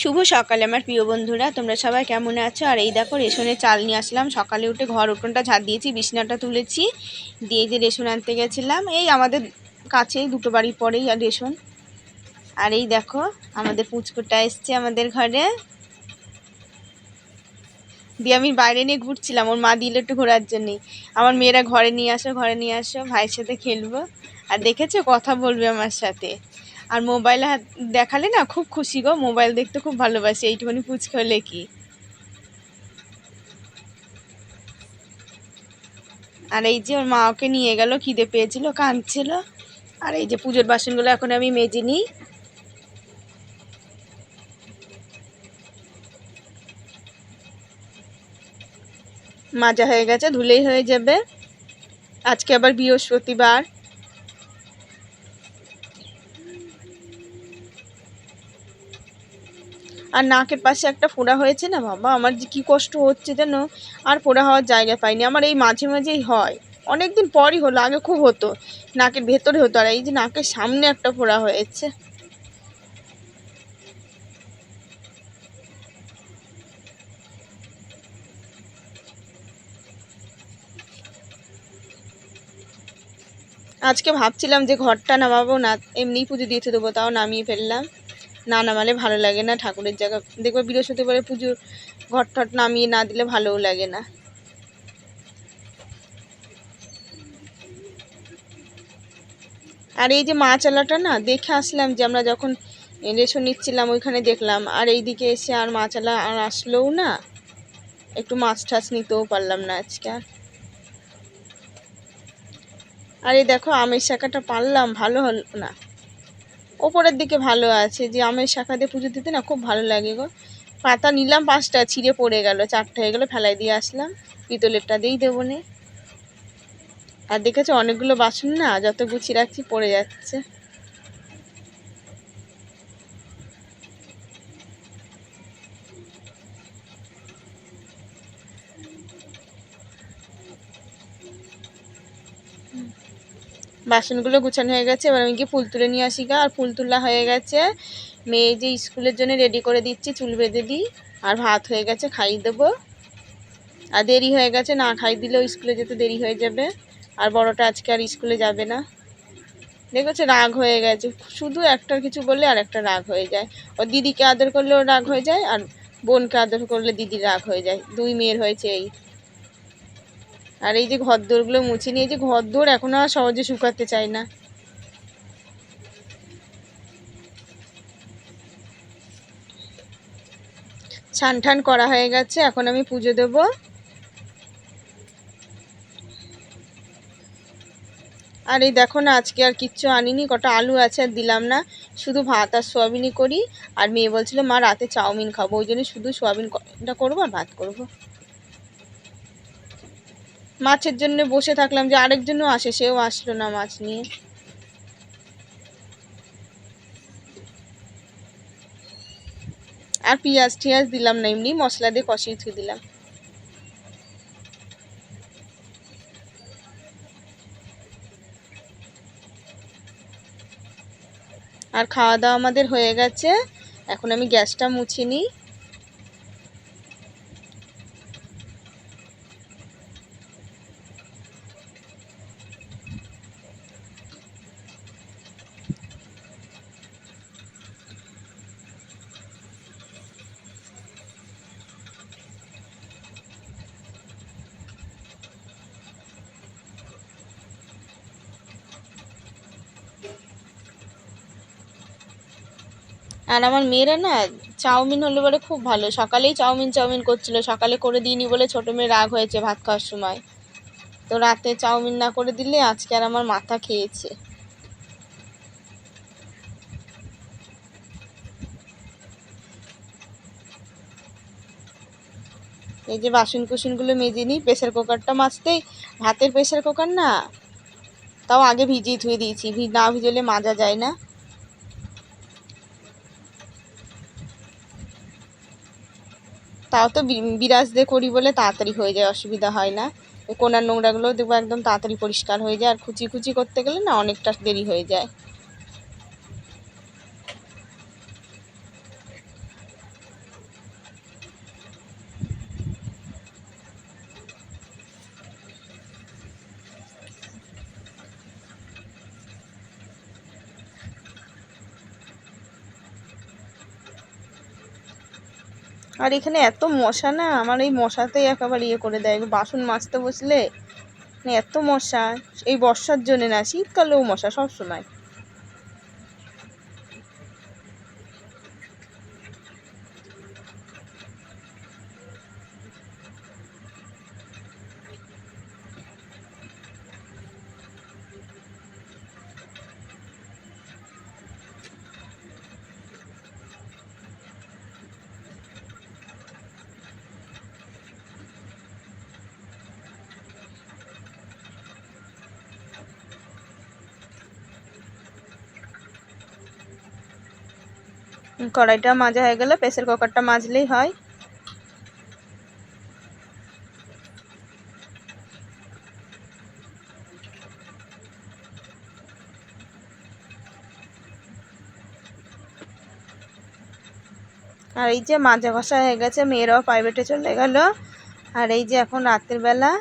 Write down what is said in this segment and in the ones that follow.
শুভ সকালে, আমার প্রিয় বন্ধুরা। তোমরা সবাই কেমন আছো? আর এই দেখো, রেশনের চাল নিয়ে আসলাম। সকালে উঠে ঘর উঠোনটা ঝাড় দিয়েছি, বিছনাটা তুলেছি। দিয়ে যে রেশন আনতে গেছিলাম, এই আমাদের কাছেই, দুটো বাড়ি পরেই আর রেশন। আর এই দেখো, আমাদের পুচকুটা এসছে আমাদের ঘরে। দিয়ে আমি বাইরে নিয়ে ঘুরছিলাম, ওর মা দিল একটু ঘোরার জন্যই। আমার মেয়েরা ঘরে নিয়ে আসো, ঘরে নিয়ে আসো, ভাইয়ের সাথে খেলব। আর দেখেছ, কথা বলবে আমার সাথে। আর মোবাইল হাত দেখালে না খুব খুশি গো, মোবাইল দেখতে খুব ভালোবাসি, এইটুকুনি পুচকে হলে কি? আর এই যে ওর মা ওকে নিয়ে গেল, খিদে পেয়েছিল, কাঁদছিল। আর এই যে পুজোর বাসনগুলো এখন আমি মেজে নিই। মাজা হয়ে গেছে, ধুলেই হয়ে যাবে। আজকে আবার বৃহস্পতিবার। আর নাকের পাশে একটা ফোড়া হয়েছে না বাবা? আমার যে কী কষ্ট হচ্ছে যেন আর ফোড়া হওয়ার জায়গা পাইনি। আমার এই মাঝে মাঝেই হয়। অনেক দিন পরই হলো, আগে খুব হতো। নাকের ভেতরে হতো আর এই যে নাকের সামনে একটা ফোড়া হয়েছে। আজকে ভাবছিলাম যে ঘরটা নামাবো না এমনি পুজো দিয়েছে দেবো, তাও নামিয়ে ফেললাম। না নামালে ভালো লাগে না ঠাকুরের জায়গা। দেখবে বৃহস্পতিবারে পুজো ঘর ঠট নামিয়ে না দিলে ভালোও লাগে না। আর এই যে মাছ আলাটা না, দেখে আসলাম যে আমরা যখন রেশন নিচ্ছিলাম ওইখানে দেখলাম, আর এইদিকে এসে আর মাছ আলা আর আসলোও না, একটু মাছ টাছ নিতেও পারলাম না আজকে আর। আর এই দেখো আমের শাখাটা পারলাম, ভালো হলো না। ওপরের দিকে ভালো আছে, যে আমের শাখা দিয়ে পুজো দিতে না খুব ভালো লাগে গো। পাতা নিলাম পাঁচটা, ছিঁড়ে পড়ে গেল, চারটে হয়ে গেলো, ফেলাই দিয়ে আসলাম। পিতলেরটা দিয়েই দেবো নে। আর দেখেছ অনেকগুলো বাসন না, যত গুছিয়ে রাখছি পড়ে যাচ্ছে। বাসনগুলো গুছানো হয়ে গেছে। এবার আমি গিয়ে ফুল তুলে নিয়ে আসি গা। আর ফুল তোলা হয়ে গেছে। মেয়ে যে স্কুলের জন্য রেডি করে দিচ্ছি, চুল বেঁধে দিই। আর ভাত হয়ে গেছে খাইয়ে দেবো। আর দেরি হয়ে গেছে, না খাই দিলেও স্কুলে যেতে দেরি হয়ে যাবে। আর বড়টা আজকে আর স্কুলে যাবে না। দেখেছ, রাগ হয়ে গেছে। শুধু একটার কিছু বললে আর একটা রাগ হয়ে যায়। ও দিদিকে আদর করলেও রাগ হয়ে যায়, আর বোনকে আদর করলে দিদির রাগ হয়ে যায়। দুই মেয়ের হয়েছে এই। আর এই যে ঘর ঘরদোরগুলো মুছে নিয়ে যে ঘরদোর এখন আর সহজে শুকাতে চায় না। ছান ঠান করা হয়ে গেছে, এখন আমি পুজো দেব। আর এই দেখো না, আজকে আর কিচ্ছু আনিনি, কটা আলু আছে আর দিলাম না, শুধু ভাত আর সোয়াবিনই করি। আর মেয়ে বলছিল, মা, রাতে চাউমিন খাব। ওই জন্য শুধু সোয়াবিনটা করব আর ভাত করব। মাছের জন্য বসে থাকলাম যে আরেকজনও আসে, সেও আসলো না মাছ নিয়ে। আর পেঁয়াজ টিয়াজ দিলাম না, এমনি মশলা দিয়ে কষিয়ে থুয়ে দিলাম। আর খাওয়া দাওয়া আমাদের হয়ে গেছে। এখন আমি গ্যাসটা মুছে নিই। আর আমার মেয়েরা না চাউমিন হলে বলে খুব ভালো। সকালেই চাউমিন চাউমিন করছিল। সকালে করে দিইনি বলে ছোটো মেয়ে রাগ হয়েছে ভাত খাওয়ার সময়। তো রাতে চাউমিন না করে দিলে আজকে আর আমার মাথা খেয়েছে। এই যে বাসন কুসনগুলো মেজে নিই প্রেশার কুকারটা মাজতেই, ভাতের প্রেশার কুকার না, তাও আগে ভিজিয়ে ধুয়ে দিয়েছি। না ভিজলে মাজা যায় না। তাও তো বিরাজ দিয়ে করি বলে তাড়াতাড়ি হয়ে যায়, অসুবিধা হয় না। কোনার নোংরাগুলো দেখব একদম তাড়াতাড়ি পরিষ্কার হয়ে যায়, আর খুচি খুচি করতে গেলে না অনেকটা দেরি হয়ে যায়। আর এখানে এত মশা না, আমার এই মশাতেই একেবারে ইয়ে করে দেয়। বাসন মাজতে বসলে মানে এত মশা, এই বর্ষার জন্য না, শীতকালেও মশা সব সময় কড়াইটা মাজা হয়ে গেলে প্রেসার কুকারটা মাজলেই হয়। আর এই যে মাজা ঘষা হয়ে গেছে, মেয়েরাও প্রাইভেটে চলে গেল। আর এই যে এখন রাতের বেলা,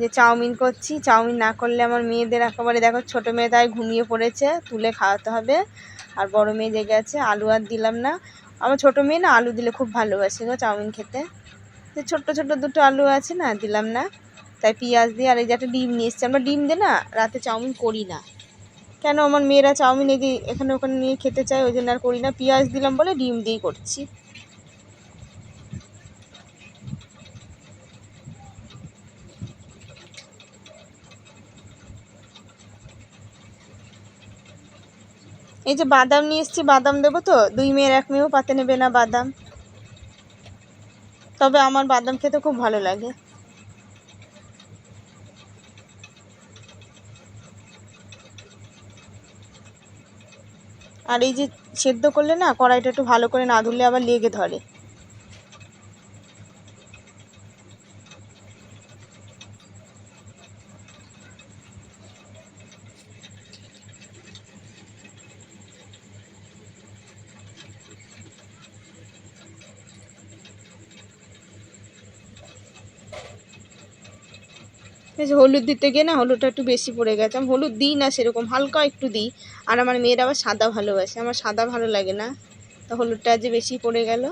যে চাউমিন করছি, চাউমিন না করলে আমার মেয়েদের একেবারে দেখো ছোটো মেয়ে তাই ঘুমিয়ে পড়েছে, তুলে খাওয়াতে হবে। আর বড় মেয়ে জেগে আছে, আলু আর দিলাম না। আমার ছোটো মেয়ে না আলু দিলে খুব ভালোবাসে গো চাউমিন খেতে। যে ছোট্ট ছোট্ট দুটো আলু আছে না, দিলাম না। তাই পেঁয়াজ দিয়ে আর এই যে একটা ডিম নিয়ে এসছি। আমরা ডিম দিয়ে না রাতে চাউমিন করি না। কেন? আমার মেয়েরা চাউমিন এই এখানে ওখানে নিয়ে খেতে চায়, ওই জন্য আর করি না। পেঁয়াজ দিলাম বলে ডিম দিয়েই করছি। এই যে বাদাম নিয়ে এসছি, বাদাম দেবো তো? দুই মেয়ের এক মেয়েও পাতে নেবে না বাদাম। তবে আমার বাদাম খেতে খুব ভালো লাগে। আর এই যে সেদ্ধ করলে না, কড়াইটা একটু ভালো করে না ধুলে আবার লেগে ধরে। হলুদ দিতে গিয়ে না হলুদটা একটু বেশি পড়ে গেছে। আমি হলুদ দিই না সেরকম, হালকা একটু দিই। আর আমার মেয়েরা আবার সাদা ভালোবাসে, আমার সাদা ভালো লাগে না। তো হলুদটা যে বেশি পড়ে গেল।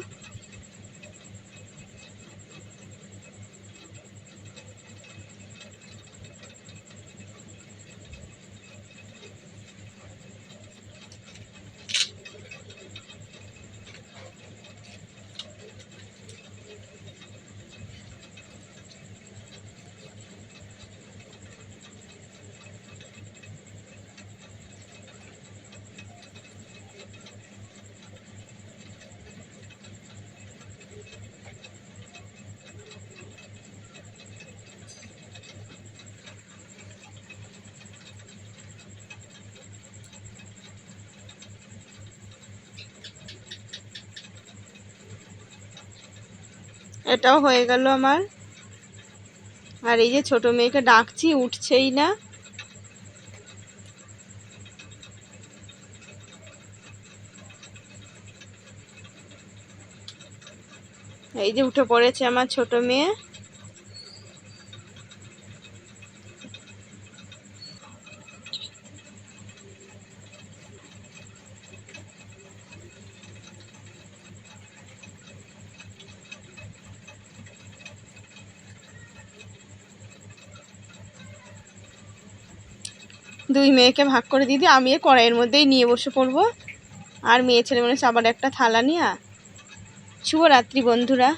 এটাও হয়ে গেল আমার। আর এই যে ছোট মেয়েকে ডাকছি, উঠছেই না। এই যে উঠে পড়েছে আমার ছোট মেয়ে। দুই মেয়েকে ভাগ করে দিদি, আমি এই কড়াইয়ের মধ্যেই নিয়ে বসে পড়ব। আর মেয়ে ছেলে মানুষ আবার একটা থালা নিয়ে। শুভরাত্রি বন্ধুরা।